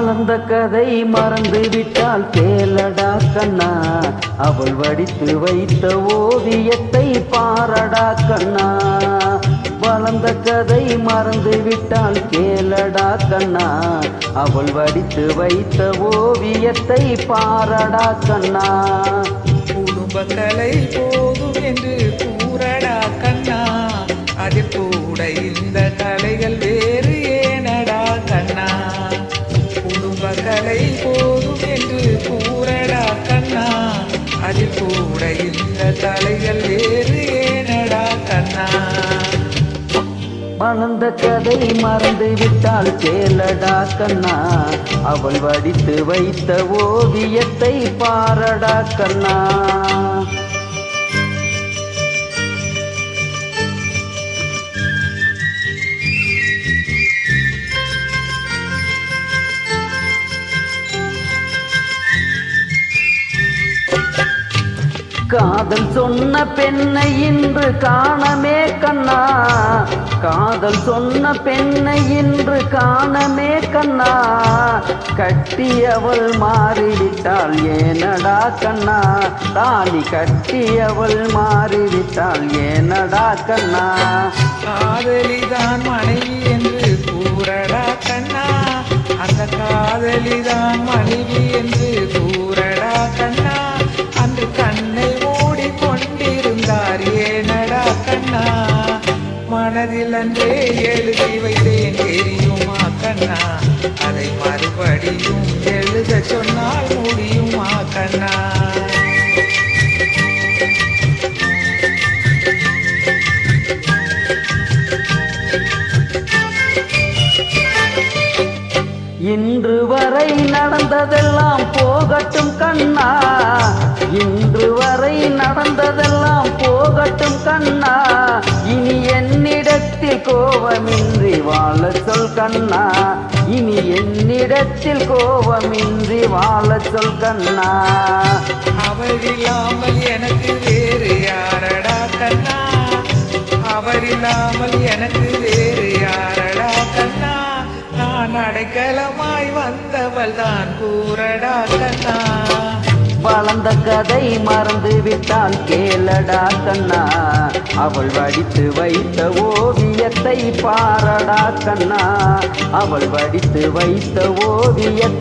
கதை மறந்து விட்டால் கேளடா கண்ணா. அவள் வடித்து வைத்த ஓவியத்தை பாரடா கண்ணா. வளர்ந்த கதை மறந்து விட்டால் கேளடா கண்ணா. அவள் வடித்து வைத்த ஓவியத்தை பாரடா கண்ணா. குடும்ப கலை போதும் அதில் கூட இந்த தலைகள் வேறு ஏனடா கண்ணா? வளர்ந்த கதை மறந்து விட்டால் கேளடா கண்ணா? அவள் வடித்து வைத்த ஓவியத்தை பாரடா கண்ணா? காதல் சொன்ன பெண்ணை இன்று காணமே கண்ணா. காதல் சொன்ன பெண்ணை இன்று காணமே கண்ணா. கட்டியவள் மாறிவிட்டாள் ஏனடா கண்ணா? தாலி கட்டியவள் மாறிவிட்டாள் ஏனடா கண்ணா? காதலிதான் மனைவி என்று மனதில் அன்றே எழுதி வைத்தேன். தெரியுமா கண்ணா? அதை மறுபடியும் எழுத சொன்னால் முடியுமா கண்ணா? இன்று வரை நடந்ததெல்லாம் போகட்டும் கண்ணா. இன்று வரை நடந்ததெல்லாம் போகட்டும் கண்ணா. சொல் கண்ணா. இனி என்னிடத்தில் கோபமின்றி வாழ சொல் கண்ணா. அவர் இல்லாமல் எனக்கு வேறு யாரடா கண்ணா. அவர் இல்லாமல் எனக்கு வேறு யாரடா கண்ணா. நான் அடைக்கலமாய் வந்தவள் தான் கூறடா கண்ணா. கலந்த கதை மறந்து விட்டால் கேளடா கண்ணா. அவள் வடித்து வைத்த ஓவியத்தை பாரடா கண்ணா. அவள் வடித்து வைத்த ஓவியத்தை